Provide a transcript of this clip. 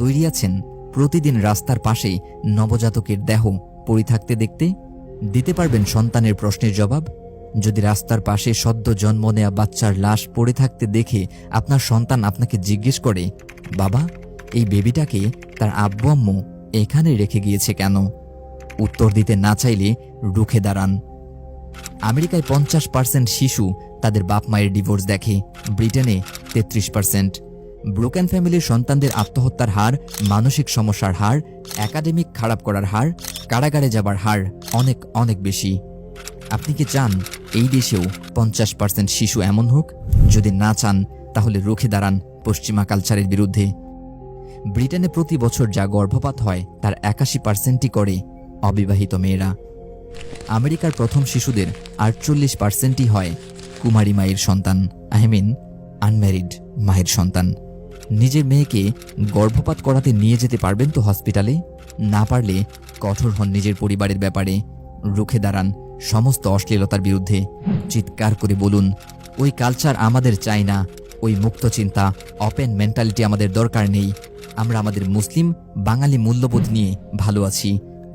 তৈরি আছেন প্রতিদিন রাস্তার পাশে নবজাতকের দেহ পড়ে থাকতে দেখতে? দিতে পারবেন সন্তানের প্রশ্নের জবাব? যদি রাস্তার পাশে সদ্য জন্ম নেয়া বাচ্চার লাশ পড়ে থাকতে দেখে আপনার সন্তান আপনাকে জিজ্ঞেস করে, বাবা, এই বেবিটাকে তার আব্বু আম্মু এখানে রেখে গিয়েছে কেন? উত্তর দিতে না চাইলে রুখে দাঁড়ান। আমেরিকায় পঞ্চাশ পার্সেন্ট শিশু তাদের বাপ মায়ের ডিভোর্স দেখে, ব্রিটেনে তেত্রিশ পার্সেন্ট। ব্রোকেন ফ্যামিলির সন্তানদের আত্মহত্যার হার, মানসিক সমস্যার হার, একাডেমিক খারাপ করার হার, কারাগারে যাবার হার অনেক অনেক বেশি। আপনি কি চান এই দেশেও পঞ্চাশ পার্সেন্ট শিশু এমন হোক? যদি না চান, তাহলে রুখে দাঁড়ান পশ্চিমা কালচারের বিরুদ্ধে। ব্রিটেনে প্রতি বছর যা গর্ভপাত হয়, তার একাশি পার্সেন্টই করে অবিবাহিত মেয়েরা। আমেরিকার প্রথম শিশুদের আটচল্লিশ পার্সেন্টই হয় কুমারী মায়ের সন্তান, আই মিন আনম্যারিড মায়ের সন্তান। নিজের মেয়েকে গর্ভপাত করাতে নিয়ে যেতে পারবেন তো হসপিটালে? না পারলে কঠোর হন নিজের পরিবারের ব্যাপারে। রুখে দাঁড়ান সমস্ত অশ্লীলতার বিরুদ্ধে। চিৎকার করে বলুন, ওই কালচার আমাদের চাই না। ওই মুক্ত চিন্তা ওপেন মেন্টালিটি আমাদের দরকার নেই। আমরা আমাদের মুসলিম, বাঙালি মূল্যবোধ নিয়ে ভালো আছি।